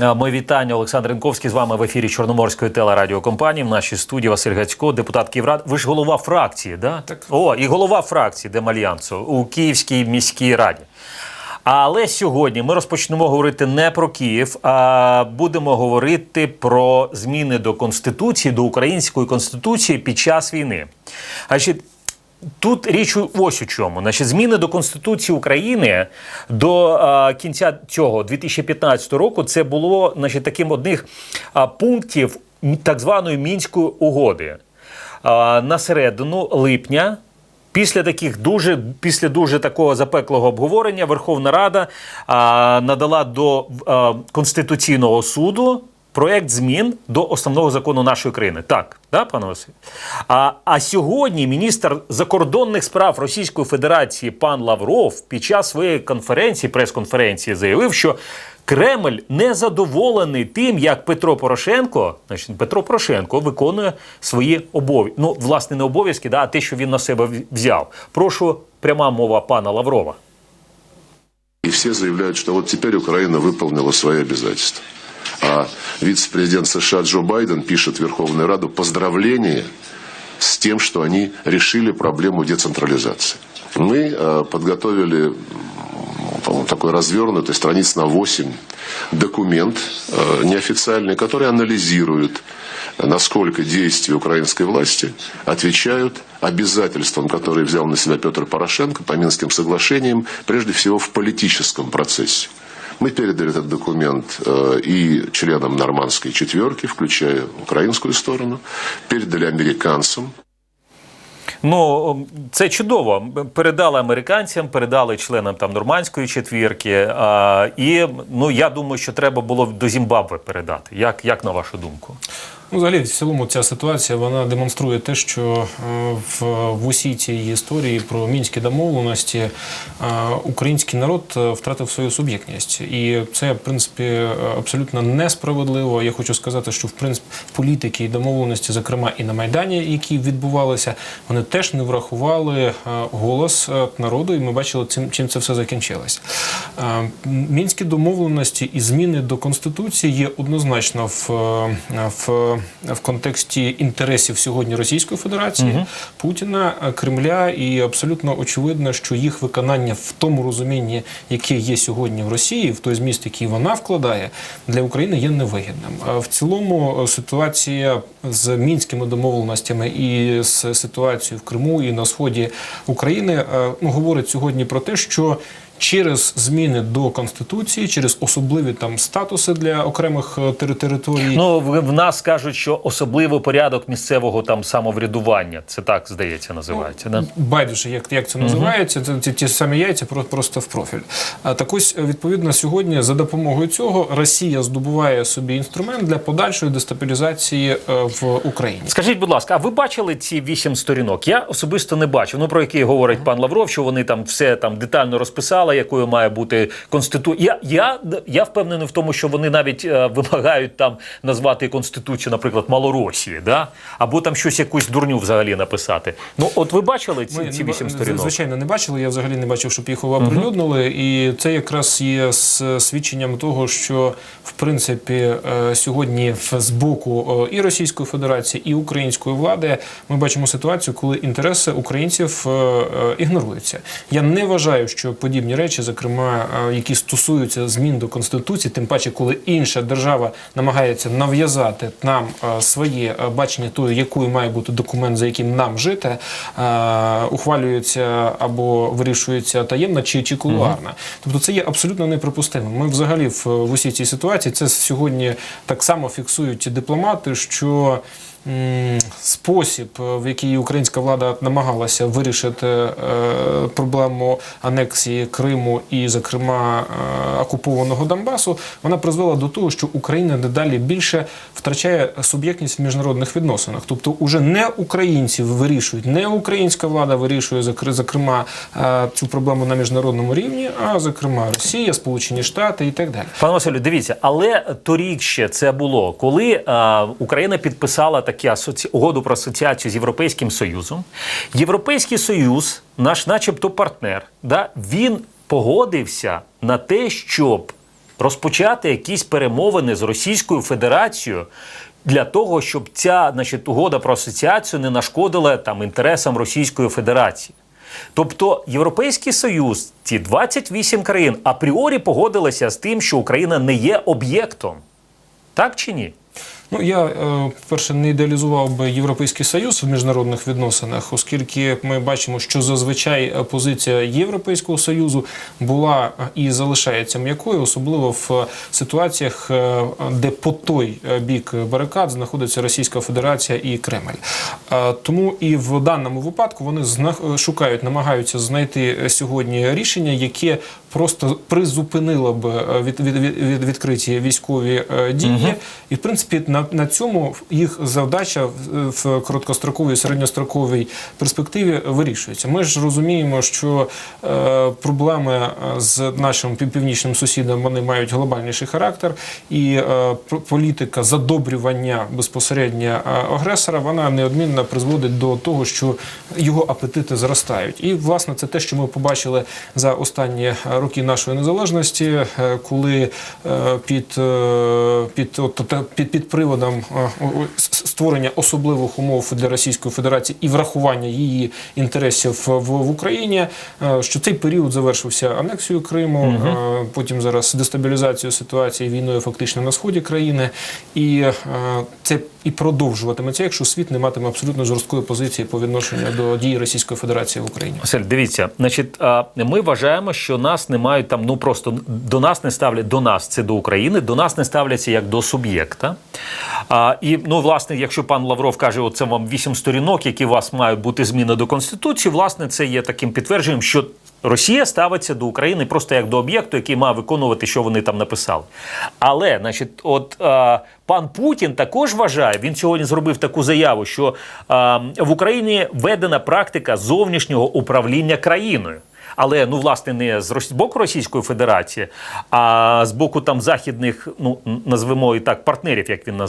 Моє вітання, Олександр Ренковський з вами в ефірі Чорноморської телерадіокомпанії. В нашій студії Василь Гацько, депутат Київради. Ви ж голова фракції, да? Так. О, і голова фракції Демальянсу у Київській міській раді. Але сьогодні ми розпочнемо говорити не про Київ, а будемо говорити про зміни до Конституції, до української конституції під час війни. Значить, Тут річ ось у чому. Значить, зміни до Конституції України до а, кінця цього 2015 року це було значить, таким одних а, пунктів так званої мінської угоди. А, на середину липня. Після таких дуже після дуже такого запеклого обговорення Верховна Рада а, надала до а, Конституційного суду проект змін до основного закону нашої країни. Так, да, пане Василь? А, а сьогодні міністр закордонних справ Російської Федерації пан Лавров під час своєї конференції, прес-конференції, заявив, що Кремль не задоволений тим, як Петро Порошенко, значить, Петро Порошенко виконує свої обов'язки. Ну, власне, не обов'язки, да, а те, що він на себе взяв. Прошу пряма мова пана Лаврова. И все заявляют, что вот теперь Украина выполнила свои обязательства. А вице-президент США Джо Байден пишет Верховную Раду поздравления с тем, что они решили проблему децентрализации. Мы э, подготовили такой развернутый, страниц на 8, документ э, неофициальный, который анализирует, насколько действия украинской власти отвечают обязательствам, которые взял на себя Петр Порошенко по Минским соглашениям, прежде всего в политическом процессе. Мы передали этот документ э, и членам нормандской четверки, включая украинскую сторону, передали американцам, Ну, це чудово. Передали американцям, передали членам там нормандської четвірки. А, і ну я думаю, що треба було до Зімбабве передати. Як, як на вашу думку? Ну, взагалі, в цілому ця ситуація вона демонструє те, що е, в, в усій цій історії про мінські домовленості е, український народ е, втратив свою суб'єктність, і це в принципі абсолютно несправедливо. Я хочу сказати, що в принципі політики і домовленості, зокрема і на майдані, які відбувалися, вони теж не врахували голос народу, і ми бачили, цим чим це все закінчилось. Мінські домовленості і зміни до конституції є однозначно в, в, в контексті інтересів сьогодні Російської Федерації, Путіна, е, Кремля, і абсолютно очевидно, що їх виконання в тому розумінні, яке є сьогодні в Росії, в той зміст, який вона вкладає, для України є невигідним. А в цілому е, ситуація з мінськими домовленостями і з ситуацією в Криму і на сході України е, ну, говорить сьогодні про те, що через зміни до конституції, через особливі там статуси для окремих е, тери- територій. Ну в, в нас кажуть, що особливий порядок місцевого там самоврядування. Це так здається, називається. да? Байдуже, як, як це називається, це ті, ті самі яйця про- просто в профіль. А так ось, е, відповідно, сьогодні за допомогою цього Росія здобуває собі інструмент для подальшої дестабілізації е, в Україні. Скажіть, будь ласка, а ви бачили ці вісім сторінок? Я особисто не бачив. Ну про які говорить пан Лавров, що вони там все там детально розписали, якою має бути конституція. Я, я, я впевнений в тому, що вони навіть е, вимагають там назвати конституцію, наприклад, Малоросії, да? або там щось якусь дурню взагалі написати. Ну, от ви бачили ці, Ми ці вісім сторінок? Звичайно, не бачили. Я взагалі не бачив, щоб їх оприлюднили. І це якраз є свідченням того, що в принципі е, сьогодні з боку і Російської Федерації, і української влади ми бачимо ситуацію, коли інтереси українців е, е, ігноруються. Я не вважаю, що подібні речі, зокрема, е, які стосуються змін до конституції, тим паче, коли інша держава намагається нав'язати нам е, своє е, бачення того, якою має бути документ, за яким нам жити, ухвалюється або вирішується таємно чи, чи кулуарно. Тобто це є абсолютно неприпустимим. Ми взагалі в, в усій цій ситуації це сьогодні так само фіксують дипломати, що. Спосіб, е, в який українська влада намагалася вирішити е, проблему анексії Криму і, зокрема, е, окупованого Донбасу, вона призвела до того, що Україна дедалі більше втрачає суб'єктність в міжнародних відносинах. Тобто, уже не українці вирішують, не українська влада вирішує зокр- зокрема цю проблему на міжнародному рівні, а зокрема Росія, Сполучені Штати і так далі. Пане Василю, дивіться, але торік ще це було, коли Україна підписала такі асоці... угоду про асоціацію з Європейським Союзом. Європейський Союз, наш, начебто, партнер, да, він погодився на те, щоб розпочати якісь перемовини з Російською Федерацією для того, щоб ця значить, угода про асоціацію не нашкодила там інтересам Російської Федерації. Тобто Європейський Союз, ці 28 країн апріорі погодилися з тим, що Україна не є об'єктом. Так чи ні? Ну я е, перше не ідеалізував би європейський союз в міжнародних відносинах, оскільки ми бачимо, що зазвичай е, позиція Європейського союзу була е, і залишається м'якою, особливо в ситуаціях, де по той бік барикад знаходиться Російська Федерація і Кремль. Тому і в даному випадку вони шукають, намагаються знайти сьогодні рішення, яке просто призупинило б е, від, від, від, від відкриті військові е, дії, і в принципі на, на цьому їх завдача в, в короткостроковій середньостроковій перспективі вирішується. Ми ж розуміємо, що е, проблеми е, з нашим пів- північним сусідом вони мають глобальніший характер, і е, політика задобрювання безпосередньо агресора вона неодмінно призводить до того, що його апетити зростають. І власне це те, що ми побачили за останні роки нашої незалежності, е, коли е, під, е, під, от, під, під приводом створення особливих умов для Російської Федерації і врахування її інтересів в, в Україні, що цей період завершився анексією Криму, е, потім зараз дестабілізацією ситуації війною фактично на сході країни, і це і продовжуватиметься, якщо світ не матиме абсолютно жорсткої позиції по відношенню до дії Російської Федерації в Україні. Василь, дивіться, значить, ми вважаємо, що нас не мають там, ну просто до нас не ставлять до нас, це до України, до нас не ставляться як до суб'єкта. А, і ну, власне, якщо пан Лавров каже, оце вам вісім сторінок, які у вас мають бути зміни до конституції, власне, це є таким підтвердженням, що. Росія ставиться до України просто як до об'єкту, який має виконувати, що вони там написали. Але, значить, от е, пан Путін також вважає, він сьогодні зробив таку заяву, що е, в Україні введена практика зовнішнього управління країною. Але ну власне не з Рос- боку Російської Федерації, а з боку там західних, ну назвемо і так, партнерів, як він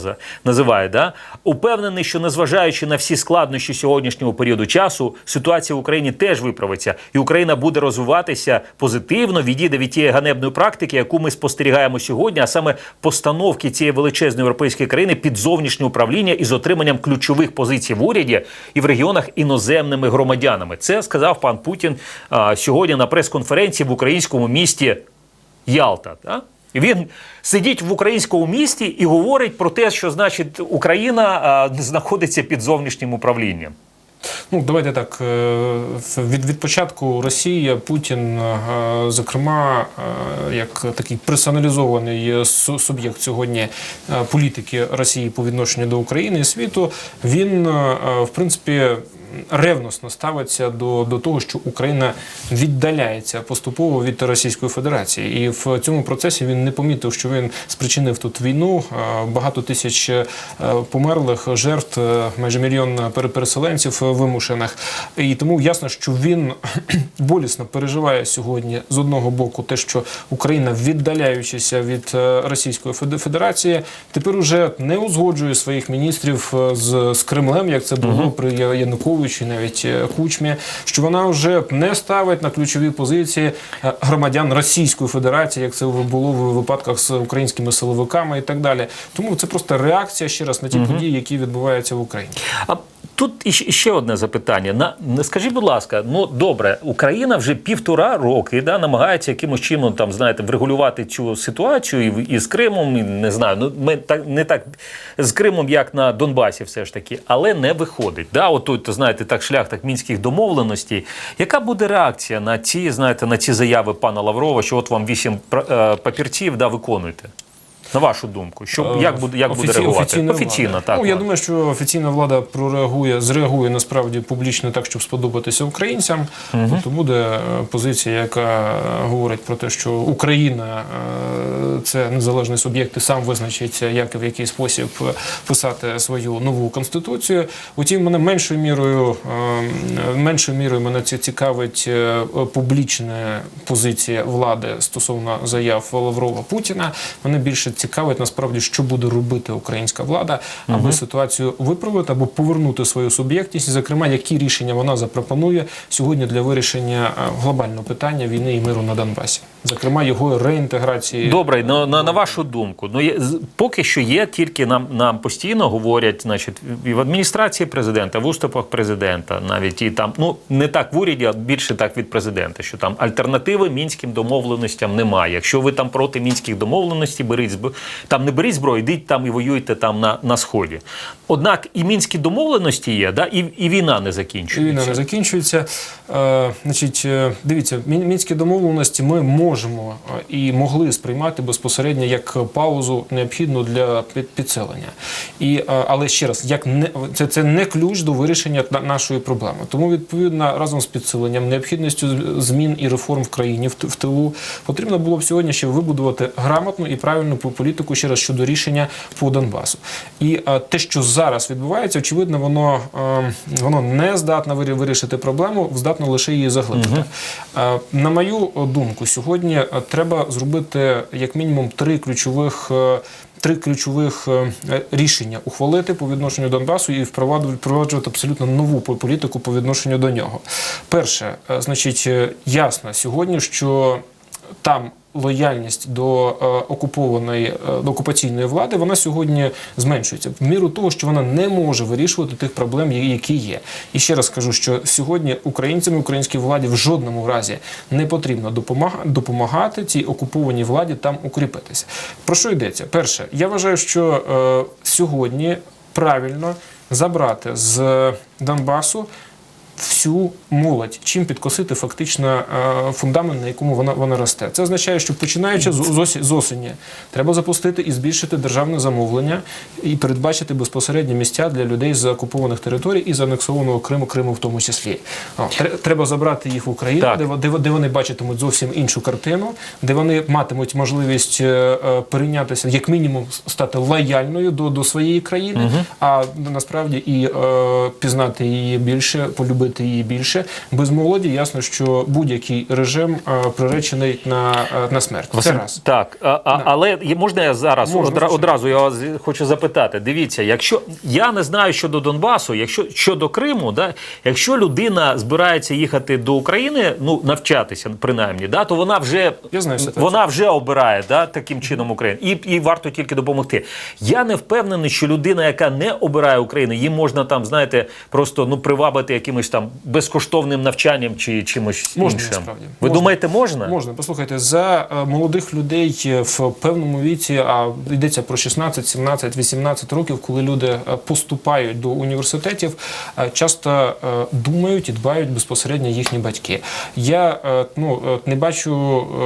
називає, да упевнений, що незважаючи на всі складнощі сьогоднішнього періоду часу, ситуація в Україні теж виправиться, і Україна буде розвиватися позитивно, відійде від тієї ганебної практики, яку ми спостерігаємо сьогодні, а саме постановки цієї величезної європейської країни під зовнішнє управління із отриманням ключових позицій в уряді і в регіонах іноземними громадянами. Це сказав пан Путін а, сьогодні на прес-конференції в українському місті Ялта. Та? І Він сидить в українському місті і говорить про те, що значить Україна знаходиться під зовнішнім управлінням. Ну, давайте так. е, Від, від початку Росія, Путін, е, зокрема, е, як такий персоналізований суб'єкт сьогодні політики Росії по відношенню до України і світу, він, в принципі, ревносно ставиться до, до того, що Україна віддаляється поступово від Російської Федерації, і в цьому процесі він не помітив, що він спричинив тут війну, е, багато тисяч е, померлих, жертв, е, майже мільйон пере- переселенців вимушених. І тому ясно, що він болісно переживає сьогодні з одного боку те, що Україна, віддаляючися від Російської Федерації, тепер уже не узгоджує своїх міністрів з, з Кремлем, як це було при Я- Януковичі, навіть е, Кучмі, що вона вже не ставить на ключові позиції е, громадян Російської Федерації, як це було в випадках з українськими силовиками і так далі. Тому це просто реакція ще раз на ті події, які відбуваються в Україні. Тут ще одне запитання. На скажіть, будь ласка, ну добре, Україна вже півтора роки да, намагається якимось чином там знаєте врегулювати цю ситуацію і, і з Кримом. І, не знаю, ну ми так не так з Кримом, як на Донбасі, все ж таки, але не виходить. Да, от тут, знаєте, так шлях так мінських домовленостей. Яка буде реакція на ці, знаєте, на ці заяви пана Лаврова, що от вам вісім е, папірців, да, виконуйте? На вашу думку, що як буде як буде реагувати? офіційна Офіційно, влада. так. Ну, я думаю, що офіційна влада прореагує, зреагує насправді публічно так, щоб сподобатися українцям. Тобто буде е, позиція, яка говорить про те, що Україна е, це незалежний суб'єкт і сам визначиться, як і в який спосіб е, писати свою нову конституцію. Утім, мене меншою мірою е, меншою мірою мене це цікавить е, публічна позиція влади стосовно заяв Лаврова Путіна. Мене більше цікавить насправді, що буде робити українська влада, аби ситуацію виправити або повернути свою суб'єктність. Зокрема, які рішення вона запропонує сьогодні для вирішення е, глобального питання війни і миру на Донбасі, зокрема його реінтеграції. Добре, на, на, на вашу думку, ну є, поки що є тільки нам, нам постійно говорять, значить, і в адміністрації президента, в уступах президента, навіть і там, ну не так в уряді, а більше так від президента, що там альтернативи мінським домовленостям немає. Якщо ви там проти мінських домовленостей, беріть там не беріть зброю, йдіть там і воюйте там на, на сході. Однак і мінські домовленості є, да, і, і війна не І закінчується. Війна не закінчується. Е, значить, е, дивіться, мінські домовленості ми можемо е, і могли сприймати безпосередньо як паузу необхідну для підселення. І, е, але ще раз, як не це, це не ключ до вирішення нашої проблеми. Тому відповідно разом з підсиленням, необхідністю змін і реформ в країні в, тилу потрібно було б сьогодні ще вибудувати грамотну і правильну політику ще раз щодо рішення по Донбасу. І е, те, що зараз відбувається, очевидно, воно, е, воно не здатне вирішити проблему, здатно лише її заглибити. Е, на мою думку, сьогодні треба зробити як мінімум три ключових. Три ключових рішення ухвалити по відношенню до Донбасу і впроваджувати, абсолютно нову по- політику по відношенню до нього. Перше, значить, ясно сьогодні, що там лояльність до е, окупованої е, до окупаційної влади вона сьогодні зменшується в міру того, що вона не може вирішувати тих проблем, які є. І ще раз кажу, що сьогодні українцям і українській владі в жодному разі не потрібно допомага- допомагати цій окупованій владі там укріпитися. Про що йдеться? Перше, я вважаю, що е, сьогодні правильно забрати з Донбасу всю молодь, чим підкосити фактично е, фундамент, на якому вона, вона росте. Це означає, що починаючи з, осені, треба запустити і збільшити державне замовлення і передбачити безпосередні місця для людей з окупованих територій і з анексованого Криму, Криму в тому числі. О, треба забрати їх в Україну, де, де, де вони бачитимуть зовсім іншу картину, де вони матимуть можливість е, е, перейнятися, як мінімум, стати лояльною до, до своєї країни, а насправді і е, пізнати її більше, полюбити її більше. Без молоді ясно, що будь-який режим е, приречений на, е, на смерть. Це раз. Так, а, а, але можна я зараз Можна, одра- одразу я вас хочу запитати. Дивіться, якщо я не знаю щодо Донбасу, якщо щодо Криму, да, якщо людина збирається їхати до України, ну навчатися принаймні, да, то вона вже Я знаю вона вже обирає да, таким чином Україну, і, і варто тільки допомогти. Я не впевнений, що людина, яка не обирає Україну, її можна там, знаєте, просто ну привабити якимось там безкоштовним навчанням чи чимось Можна, іншим. насправді. Ви Можна. думаєте, можна? Можна, послухайте, за е, молодих людей в певному віці, а йдеться про 16, 17, 18 років, коли люди е, поступають до університетів, е, часто думають і дбають безпосередньо їхні батьки. Я ну, не бачу е,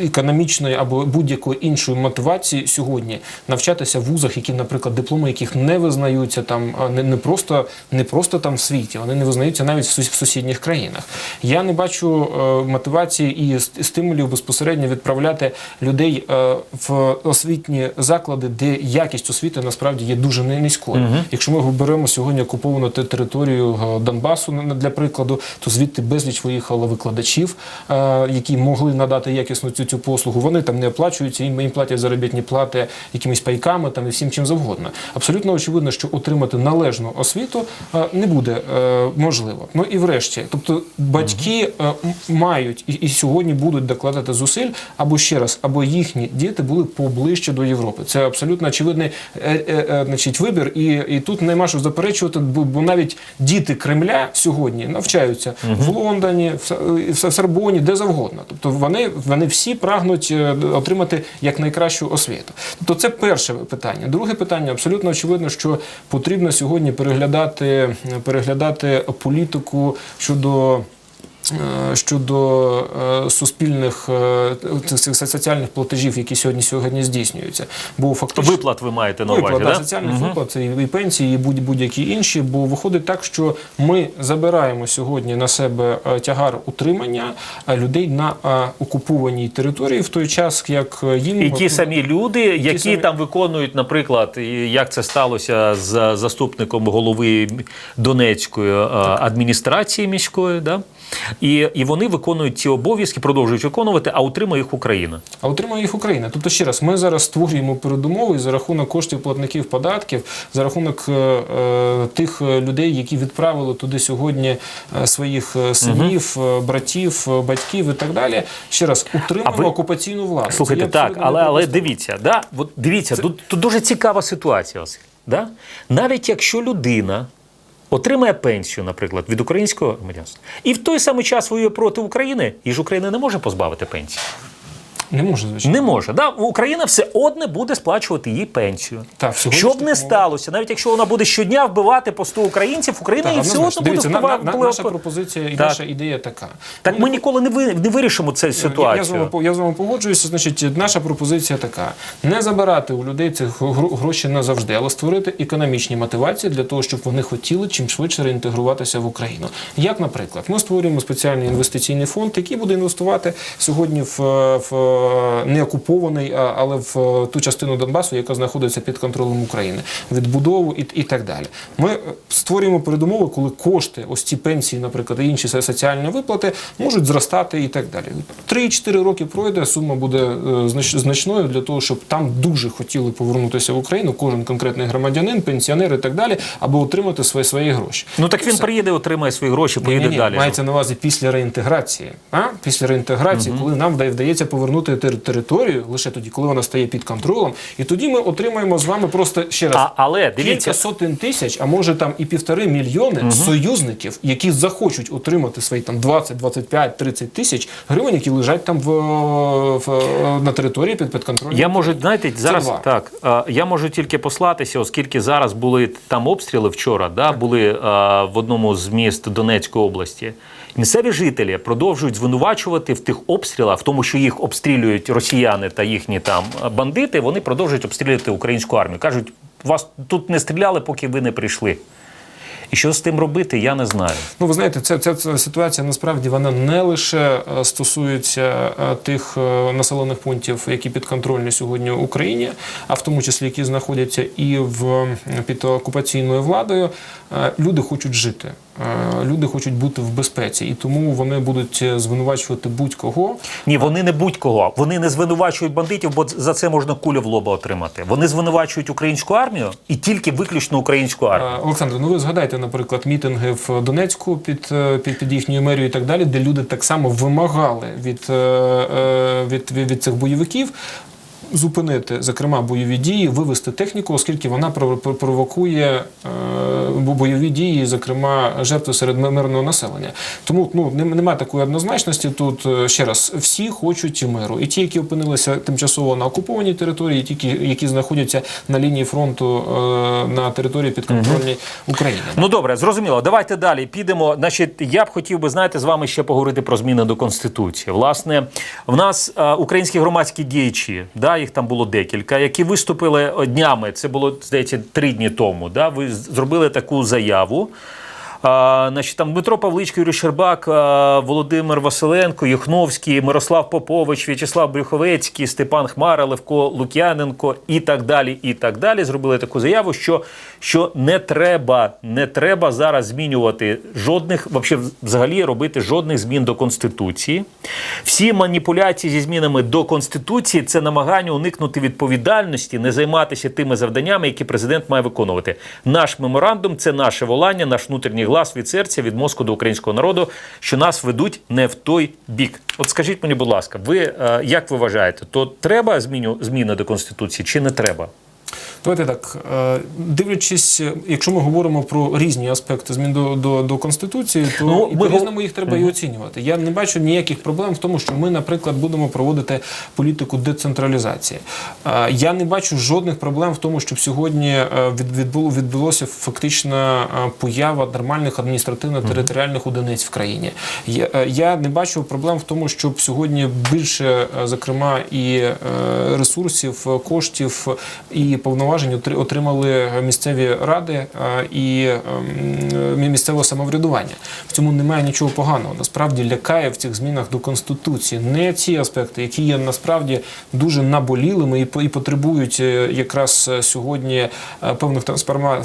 е, економічної або будь-якої іншої мотивації сьогодні навчатися в вузах, які, наприклад, дипломи яких не визнаються там не, не просто не просто там в світі, вони не визнаються навіть в сусідніх країнах. Я не бачу е, мотивації і стимулів безпосередньо відправляти людей е, в освітні заклади, де якість освіти насправді є дуже ни- низькою. Якщо ми беремо сьогодні окуповану територію е, Донбасу, для прикладу, то звідти безліч виїхало викладачів, які могли надати якісну цю, цю послугу. Вони там не оплачуються, їм, їм платять заробітні плати якимись пайками там і всім чим завгодно. Абсолютно очевидно, що отримати належну освіту не буде е, можливо. Ну і врешті, тобто батьки е, мають і, сьогодні будуть докладати зусиль, або ще раз, або їхні діти були поближче до Європи. Це абсолютно очевидний е, е, е, значить, вибір, і, і тут нема що заперечувати, бо, бо навіть діти Кремля сьогодні навчаються в Лондоні, в, Са- в Сорбоні, де завгодно. Тобто вони, вони всі прагнуть е, отримати якнайкращу освіту. Тобто це перше питання. Друге питання абсолютно очевидно, що потрібно сьогодні переглядати, переглядати політику щодо. Е, Щодо е, суспільних е, цих соціальних платежів, які сьогодні сьогодні здійснюються, бо фактично Виплат ви маєте на увазі, Виплат, да, соціальних виплат, і пенсії, і будь- будь-які інші. Бо виходить так, що ми забираємо сьогодні на себе тягар утримання людей на окупованій території, в той час як їм І ті самі люди, які самі- там виконують, наприклад, як це сталося з заступником голови Донецької адміністрації міської, да? І, і вони виконують ці обов'язки, продовжують виконувати, а утримує їх Україна. А отримає їх Україна. Тобто, ще раз, ми зараз створюємо передумови за рахунок коштів платників податків, за рахунок е, е, тих е, людей, які відправили туди сьогодні е, своїх синів, е, братів, батьків і так далі. Ще раз, утримуємо ви- окупаційну владу. Слухайте, так, але, але дивіться, да? От дивіться, тут, тут дуже цікава ситуація. Да? Навіть якщо людина отримає пенсію, наприклад, від українського громадянства, і в той самий час воює проти України, і ж Україна не може позбавити пенсії. Не може, звичайно. Не може. Да? Україна все одне буде сплачувати їй пенсію. Так, в Щоб не сталося, навіть якщо вона буде щодня вбивати по 100 українців, Україна їй все одно буде впливати. на, наша пропозиція і Так. наша ідея така. Так Ну, ми ніколи не, ви, не вирішимо цю Я, я, з ситуацію. вами, я з вами погоджуюся. Значить, наша пропозиція така: не забирати у людей цих гро- гроші назавжди, але створити економічні мотивації для того, щоб вони хотіли чим швидше реінтегруватися в Україну. Як, наприклад, ми створюємо спеціальний інвестиційний фонд, який буде інвестувати сьогодні в, в не окупований, але в ту частину Донбасу, яка знаходиться під контролем України, відбудову і, і так далі. Ми е, створюємо передумови, коли кошти, ось ці пенсії, наприклад, і інші соціальні виплати можуть зростати і так далі. 3-4 роки пройде, сума буде е, значною для того, щоб там дуже хотіли повернутися в Україну, кожен конкретний громадянин, пенсіонер і так далі, аби отримати свої, свої гроші. Ну так він приїде, отримає свої гроші, поїде Ні-ні-ні, далі. Мається на увазі після реінтеграції. А? Після реінтеграції, коли нам вдається повернути тер- територію, лише тоді, коли вона стає під контролем, і тоді ми отримаємо з вами просто ще раз. А, але дивіться, Кілька сотень тисяч, а може там і півтори мільйони союзників, які захочуть отримати свої там 20, 25, 30 тисяч гривень, які лежать там в, в на території під, під контролем. Я можу, знаєте, зараз так. Я можу тільки послатися, оскільки зараз були там обстріли вчора, да, були в одному з міст Донецької області. Місцеві жителі продовжують звинувачувати в тих обстрілах, в тому, що їх обстрілюють росіяни та їхні там бандити. Вони продовжують обстрілювати українську армію. кажуть, вас тут не стріляли, поки ви не прийшли. І що з тим робити, я не знаю. Ну, ви знаєте, ця, ця, ця ситуація насправді вона не лише е, стосується е, тих е, населених пунктів, які підконтрольні сьогодні Україні, а в тому числі які знаходяться і в під окупаційною владою. Люди хочуть жити, люди хочуть бути в безпеці, і тому вони будуть е, звинувачувати будь-кого. Ні, вони не будь-кого. Вони не звинувачують бандитів, бо за це можна кулю в лоба отримати. Вони звинувачують українську армію і тільки виключно українську армію. Е, Олександр, ну ви згадайте, наприклад, мітинги в Донецьку під, е, під, під їхньою мерією і так далі, де люди так само вимагали від, е, е, від, від, від цих бойовиків. Зупинити, зокрема, бойові дії, вивести техніку, оскільки вона прово- прово- провокує е, бойові дії, зокрема, жертви серед мирного населення. Тому ну нем- немає такої однозначності. Тут е, ще раз всі хочуть миру, і ті, які опинилися тимчасово на окупованій території, і ті, які- знаходяться на лінії фронту е, на території підконтрольній України. Ну добре, зрозуміло. Давайте далі підемо. Значить, я б хотів би знаєте з вами ще поговорити про зміни до конституції. Власне, в нас українські громадські діячі, да, їх там було декілька, які виступили днями. Це було здається три дні тому. Да, ви зробили таку заяву. А, значить, там Дмитро Павличко, Юрій Щербак, Володимир Василенко, Юхновський, Мирослав Попович, В'ячеслав Брюховецький, Степан Хмара, Левко Лук'яненко і так далі. І так далі. Зробили таку заяву, що, що не треба, не треба зараз змінювати жодних, взагалі робити жодних змін до Конституції. Всі маніпуляції зі змінами до Конституції це намагання уникнути відповідальності, не займатися тими завданнями, які президент має виконувати. Наш меморандум це наше волання, наш внутрішній глас від серця, від мозку до українського народу, що нас ведуть не в той бік. От скажіть мені, будь ласка, ви е, як ви вважаєте, то треба зміню зміни до конституції чи не треба? Давайте так, е, дивлячись, е, якщо ми говоримо про різні аспекти змін до, до, до конституції, то Ну, і ми по-різному їх треба і оцінювати. Я не бачу ніяких проблем в тому, що ми, наприклад, будемо проводити політику децентралізації. Е, Я не бачу жодних проблем в тому, щоб сьогодні відбуло відбулося фактична поява нормальних адміністративно-територіальних одиниць в країні. Я, не бачу проблем в тому, щоб сьогодні більше, зокрема, і ресурсів, коштів і повноважень повноважень отри- отримали місцеві ради е, і ем, місцеве самоврядування. В цьому немає нічого поганого. Насправді лякає в цих змінах до конституції не ці аспекти, які є насправді дуже наболілими і потребують е, якраз е, сьогодні певних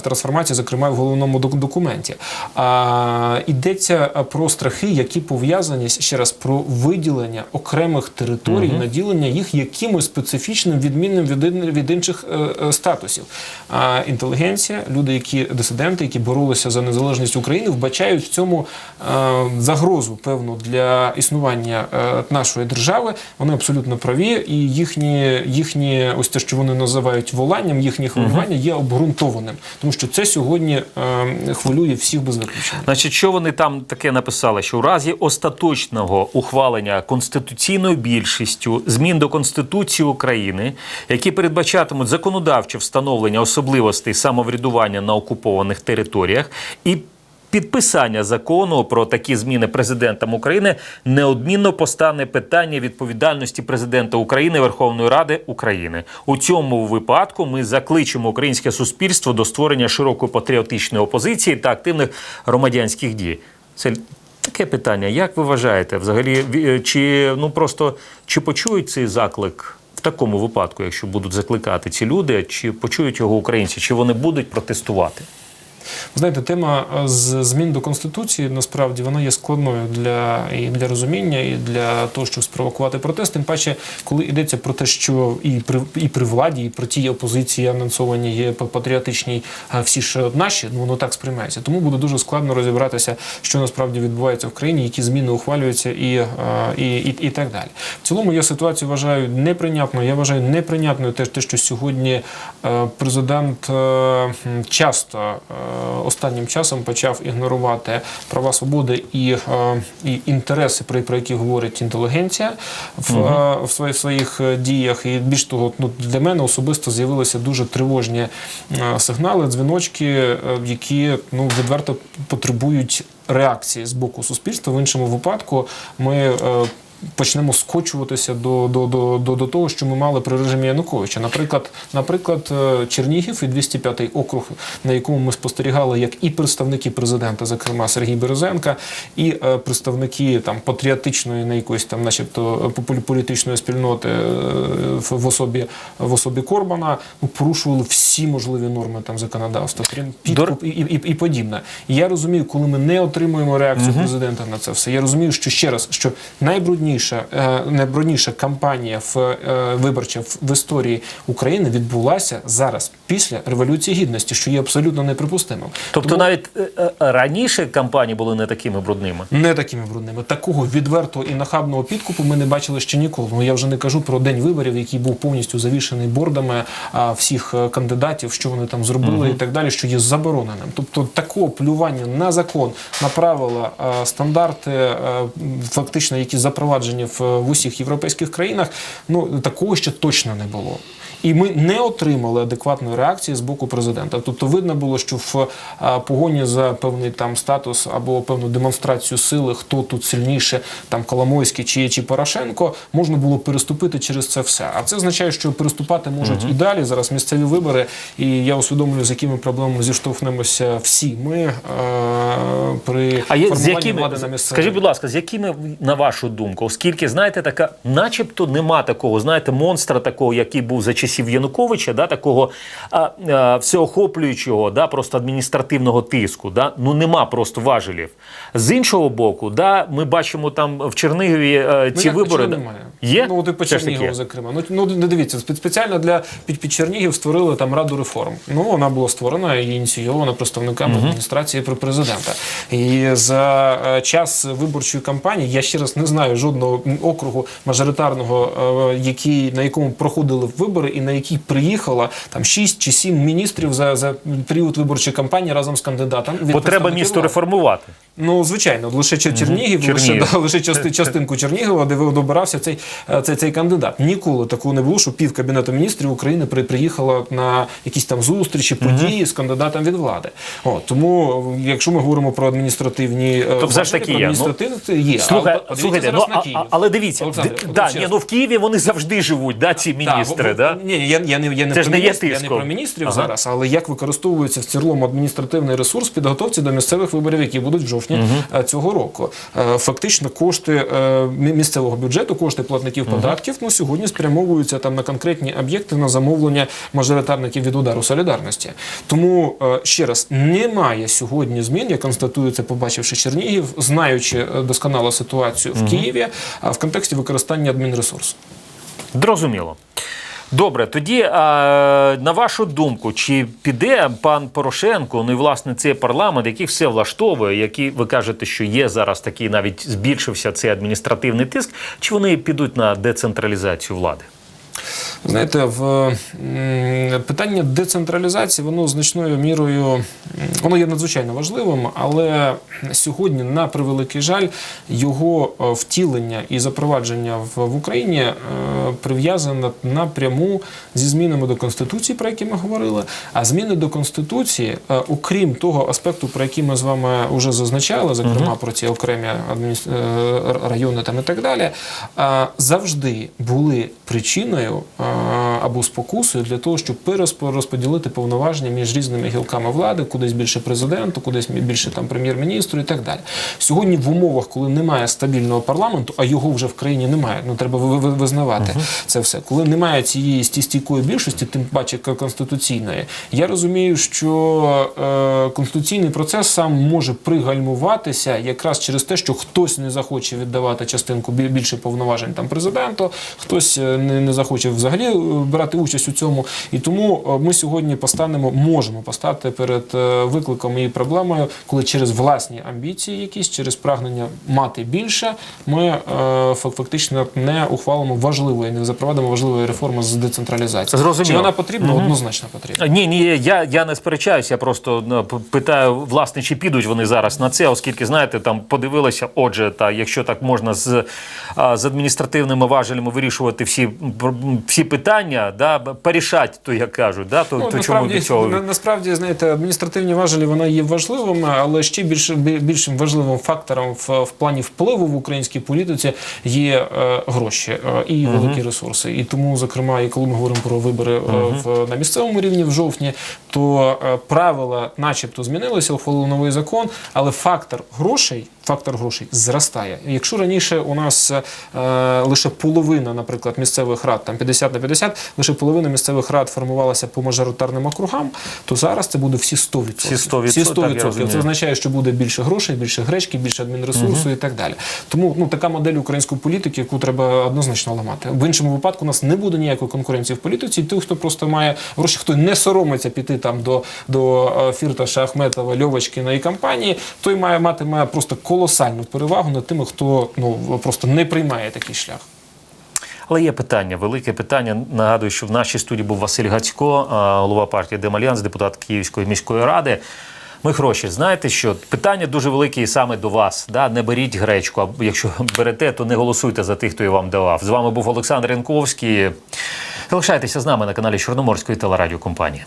трансформацій, зокрема в головному док- документі. А йдеться про страхи, які пов'язані ще раз про виділення окремих територій, наділення їх якимось специфічним відмінним від, інших е, статусів. А інтелігенція, люди, які дисиденти, які боролися за незалежність України, вбачають в цьому загрозу певну для існування е, нашої держави. Вони абсолютно праві, і їхні, їхні ось те, що вони називають воланням, їхнє хвилювання є обґрунтованим, тому що це сьогодні е, хвилює всіх без виключення. Значить, що вони там таке написали? Що у разі остаточного ухвалення конституційною більшістю змін до Конституції України, які передбачатимуть законодавче встановлення особливостей самоврядування на окупованих територіях і Підписання закону про такі зміни президентом України неодмінно постане питання відповідальності президента України Верховної Ради України. У цьому випадку ми закличемо українське суспільство до створення широкої патріотичної опозиції та активних громадянських дій. Це таке питання. Як ви вважаєте, взагалі, чи ну просто чи почують цей заклик? В такому випадку, якщо будуть закликати ці люди, чи почують його українці, чи вони будуть протестувати? Знаєте, тема е, змін до конституції насправді вона є складною для і для розуміння, і для того, щоб спровокувати протест. Тим паче, коли йдеться про те, що і при і при владі, і при тій опозиції анонсовані є па- патріотичні е, всі ж наші, ну воно так сприймається. Тому буде дуже складно розібратися, що насправді відбувається в країні, які зміни ухвалюються, і, е, і, і, і так далі. В цілому я ситуацію вважаю неприйнятною. Я вважаю неприйнятною те, що сьогодні президент часто останнім часом почав ігнорувати права свободи і, е, і інтереси, про, про які говорить інтелігенція в, е, в своїх, своїх е, діях. І більш того, ну для мене особисто з'явилися дуже тривожні сигнали, дзвіночки, які ну відверто потребують реакції з боку суспільства. В іншому випадку ми. Почнемо скочуватися до, до, до, до, до того, що ми мали при режимі Януковича. Наприклад, наприклад, е, Чернігів і 205 округ, на якому ми спостерігали, як і представники президента, зокрема Сергій Березенка, і е, представники там патріотичної на якоїсь там, начебто, політичної спільноти е, в, особі в особі Корбана, ну, порушували всі можливі норми там законодавства, крім підкуп і, і, і подібне. І я розумію, коли ми не отримуємо реакцію президента на це все. Я розумію, що ще раз, що найбрудніша, е, найбрудніша кампанія в е, виборча в, історії України відбулася зараз після революції гідності, що є абсолютно неприпустимим. Тобто Тому- навіть е, раніше кампанії були не такими брудними. не такими брудними. Такого відвертого і нахабного підкупу ми не бачили ще ніколи. Ну я вже не кажу про день виборів, який був повністю завішений бордами всіх кандидатів, що вони там зробили і так далі, що є забороненим. Тобто такого плювання на закон, на правила, стандарти, фактично, які запроваджені в, в усіх європейських країнах, ну такого ще точно не було. І ми не отримали адекватної реакції з боку президента. Тобто видно було, що в погоні за певний там статус або певну демонстрацію сили, хто тут сильніше, там Коломойський чи, чи Порошенко, можна було переступити через це все. А це означає, що переступати можуть і далі. Зараз місцеві вибори, і я усвідомлюю, з якими проблемами зіштовхнемося всі ми е, при А є, з якими, влади на місцевому. скажіть, будь ласка, з якими, на вашу думку, оскільки, знаєте, така, начебто нема такого, знаєте, монстра такого, який був за часів Януковича, да, такого а, а, всеохоплюючого, да, просто адміністративного тиску, да, ну нема просто важелів. З іншого боку, да, ми бачимо там в Чернігові е, Ну, ці як вибори. да, немає. Є? Ну, от і по Чернігову, зокрема. Ну, ну не дивіться, спеціально для під, під Чернігів створили там раду реформ. Ну, вона була створена і ініційована представниками адміністрації при президента. І за е, час виборчої кампанії я ще раз не знаю жодного округу мажоритарного, е, який, на якому проходили вибори, і на який приїхало там 6 чи 7 міністрів за, за період виборчої кампанії разом з кандидатом. Бо треба місто реформувати. Ну, звичайно, лише Чернігів, Чернігів. лише, да, лише части, частинку Чернігова, де добирався цей, е, цей, цей кандидат. Ніколи такого не було, що пів кабінету міністрів України при, приїхала на якісь там зустрічі, події з кандидатом від влади. О, тому, е, якщо ми говоримо про адміністративні То все ж важелі, таки про є, ну. є. Слухай, Але слухайте, ну, на Київ. але дивіться, Олександр, да, ні, ну в Києві вони завжди живуть, да, ці міністри. Так, да? Ні, я, я, не, я, не про не є міністрів, я не про міністрів Ага. зараз, але як використовується в цілому адміністративний ресурс підготовці до місцевих виборів, які будуть в жовтні е, цього року. Е, Фактично, кошти е, місцевого бюджету, кошти платників податків, ну сьогодні спрямовуються там на конкретні об'єкти на замовлення мажоритарників від удару солідарності. Тому ще раз немає сьогодні змін. Я констатую це, побачивши Чернігів, знаючи досконало ситуацію в Києві, а в контексті використання адмінресурсу. Зрозуміло. Добре, тоді а, на вашу думку, чи піде пан Порошенко, ну і власне цей парламент, який все влаштовує, який ви кажете, що є зараз такий, навіть збільшився цей адміністративний тиск, чи вони підуть на децентралізацію влади? Знаєте, в питання децентралізації воно значною мірою воно є надзвичайно важливим, але сьогодні, на превеликий жаль, його е, втілення і запровадження в, Україні е, прив'язане напряму зі змінами до конституції, про які ми говорили. А зміни до конституції, е, окрім того аспекту, про який ми з вами вже зазначали, зокрема про ці окремі адміністр... райони там і так далі, завжди були причиною е, або спокусою для того, щоб перерозподілити повноваження між різними гілками влади, кудись більше президенту, кудись більше там прем'єр-міністру і так далі. Сьогодні в умовах, коли немає стабільного парламенту, а його вже в країні немає, ну треба ви- ви- визнавати це все. Коли немає цієї стійкої більшості, тим паче конституційної, я розумію, що е, конституційний процес сам може пригальмуватися якраз через те, що хтось не захоче віддавати частинку більше повноважень там президенту, хтось е, не, не захоче взагалі е, брати участь у цьому. І тому е, ми сьогодні постанемо, можемо постати перед е, викликом і проблемою, коли через власні амбіції, якісь через прагнення мати більше, ми фактично не ухвалимо важливої, не запровадимо важливої реформи з децентралізації. Зрозуміло. Чи вона потрібна? Однозначно потрібна. Ні, ні, я, я не сперечаюся, я просто питаю, власне, чи підуть вони зараз на це, оскільки, знаєте, там подивилися, отже, та якщо так можна з, з адміністративними важелями вирішувати всі, всі питання, да, порішать, то як кажуть, да, то, Ну, то чому насправді, цього? на, насправді, знаєте, адміністративні важелі вона є важливими, але ще більш, більшим важливим фактором в, в плані впливу в українській політиці є е, гроші е, і великі ресурси. І тому, зокрема, і коли ми говоримо про вибори е, в, на місцевому рівні в жовтні, то е, правила, начебто, змінилися, ухвалили новий закон, але фактор грошей. Фактор грошей зростає. Якщо раніше у нас е, лише половина, наприклад, місцевих рад, там 50 на 50, лише половина місцевих рад формувалася по мажоритарним округам, то зараз це буде всі 100%. Всі 100%, Всі так, 100%. розумію. Це означає, що буде більше грошей, більше гречки, більше адмінресурсу і так далі. Тому ну така модель української політики, яку треба однозначно ламати. В іншому випадку у нас не буде ніякої конкуренції в політиці. І той, хто просто має гроші, хто не соромиться піти там до, до е, Фірташа, Ахметова, Льовочкіна і компанії, той має мати має просто колосальну перевагу над тими, хто ну просто не приймає такий шлях. Але є питання, велике питання. Нагадую, що в нашій студії був Василь Гацько, голова партії Демальянс, депутат Київської міської ради. Ми гроші, знаєте, що питання дуже велике і саме до вас. Да? Не беріть гречку, а якщо берете, то не голосуйте за тих, хто її вам давав. З вами був Олександр Янковський. Залишайтеся з нами на каналі Чорноморської телерадіокомпанії.